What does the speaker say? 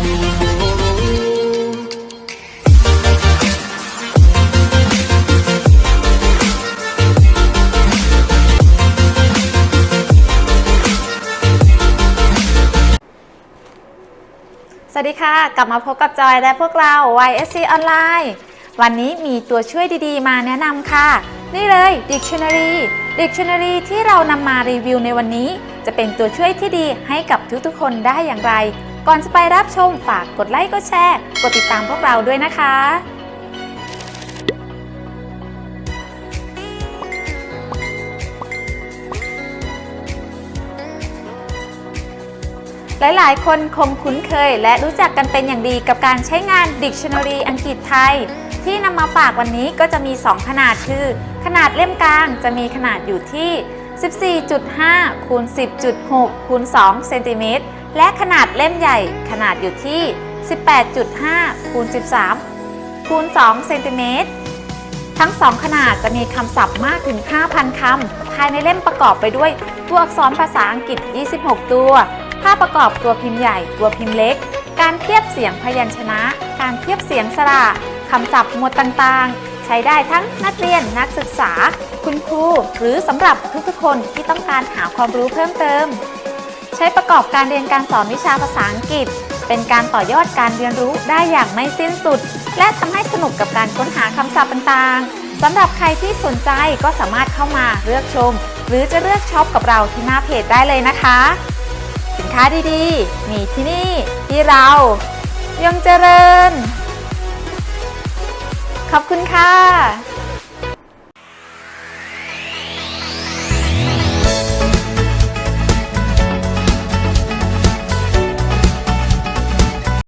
สวัสดีค่ะ กลับมาพบกับจอยและพวกเรา YSC ออนไลน์วันนี้มีตัวช่วยดีๆ มาแนะนำค่ะ นี่เลย Dictionary Dictionary ที่เรานำมารีวิวในวันนี้ จะเป็นตัวช่วยที่ดีให้กับทุกๆ คนได้อย่างไร ก่อนจะไปรับชมฝากกดไลค์กดแชร์ กดติดตามพวกเราด้วยนะคะหลาย ๆ คนคงคุ้นเคยและรู้จักกันเป็นอย่างดีกับการใช้งาน Dictionary อังกฤษไทย ที่นำมาฝากวันนี้ก็จะมี 2 ขนาดคือ ขนาดเล่มกลางจะมีขนาดอยู่ที่ 14.5คูณ10.6คูณ2เซนติเมตร และขนาดเล่มใหญ่ขนาดอยู่ที่ 18.5คูณ13คูณ2เซนติเมตรทั้ง2ขนาดจะมีคำศัพท์มากถึง 5,000 คำ ภายในเล่มประกอบไปด้วยตัวอักษรภาษาอังกฤษ 26 ตัว ภาพประกอบตัวพิมพ์ใหญ่ ตัวพิมพ์เล็ก การเทียบเสียงพยัญชนะ การเทียบเสียงสระคำศัพท์หมวดต่างๆ ใช้ได้ทั้งนักเรียน นักศึกษา คุณครู หรือสำหรับทุกๆคนที่ต้องการหาความรู้เพิ่มเติม ช้ประกอบการเรียนการสอนวิชาภาษาอังกฤษ เป็นการต่อยอดการเรียนรู้ได้อย่างไม่สิ้นสุด และทำให้สนุกกับการค้นหาคำศัพท์ต่างๆสำหรับใครที่สนใจก็สามารถเข้ามาเลือกชม หรือจะเลือกช็อปกับเราที่หน้าเพจได้เลยนะคะ สินค้าดีๆ มีที่นี่ที่เรา ยงเจริญ ขอบคุณค่ะ